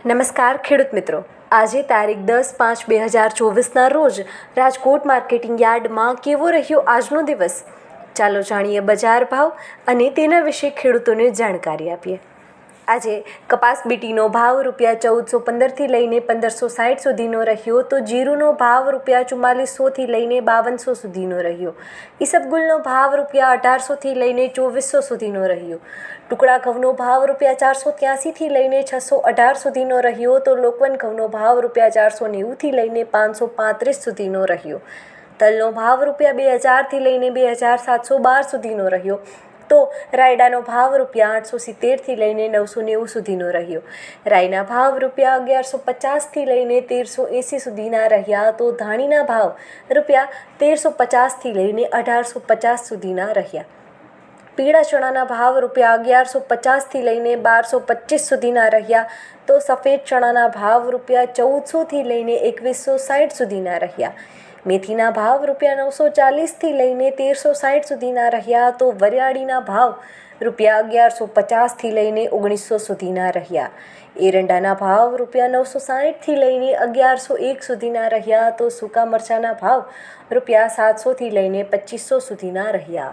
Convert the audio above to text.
નમસ્કાર ખેડૂત મિત્રો. આજે તારીખ દસ પાંચ બે હજાર ચોવીસના રોજ રાજકોટ માર્કેટિંગ યાર્ડમાં કેવો રહ્યો આજનો દિવસ? ચાલો જાણીએ બજાર ભાવ અને તેના વિશે ખેડૂતોને જાણકારી આપીએ. આજે કપાસ બીટીનો ભાવ રૂપિયા ચૌદસો પંદરથી લઈને પંદરસો સાઠ સુધીનો રહ્યો તો જીરુનો ભાવ રૂપિયા ચુમ્માલીસોથી લઈને બાવનસો સુધીનો રહ્યો. ઈસબગુલનો ભાવ રૂપિયા અઢારસોથી લઈને ચોવીસો સુધીનો રહ્યો. ટુકડા ઘઉંનો ભાવ રૂપિયા ચારસો ત્યાંસીથી લઈને છસો અઢાર સુધીનો રહ્યો તો લોકવન ઘઉંનો ભાવ રૂપિયા ચારસો નેવુંથી લઈને પાંચસો પાંત્રીસ સુધીનો રહ્યો. તલનો ભાવ રૂપિયા બે હજારથી લઈને બે હજાર સાતસો બાર સુધીનો રહ્યો. તો રાયડાનો ભાવ રૂપિયા આઠસો સિત્તેરથી લઈને નવસો નેવું સુધીનો રહ્યો. રાયના ભાવ રૂપિયા અગિયારસો પચાસથી લઈને તેરસો એંસી સુધીના રહ્યા તો ધાણીના ભાવ રૂપિયા તેરસો પચાસથી લઈને અઢારસો પચાસ સુધીના રહ્યા. પીળા ચણાના ભાવ રૂપિયા અગિયારસો પચાસથી લઈને બારસો પચીસ સુધીના રહ્યા, તો સફેદ ચણાના ભાવ રૂપિયા ચૌદસોથી લઈને એકવીસો સાઠ સુધીના રહ્યા. મેથીના ભાવ રૂપિયા નવસો ચાલીસથી લઈને તેરસો સાઠ સુધીના રહ્યા, તો વરિયાળીના ભાવ રૂપિયા અગિયારસો પચાસથી લઈને ઓગણીસો સુધીના રહ્યા. એરંડાના ભાવ રૂપિયા નવસો સાઠથી લઈને અગિયારસો એક સુધીના રહ્યા, તો સૂકા મરચાંના ભાવ રૂપિયા સાતસોથી લઈને પચીસો સુધીના રહ્યા.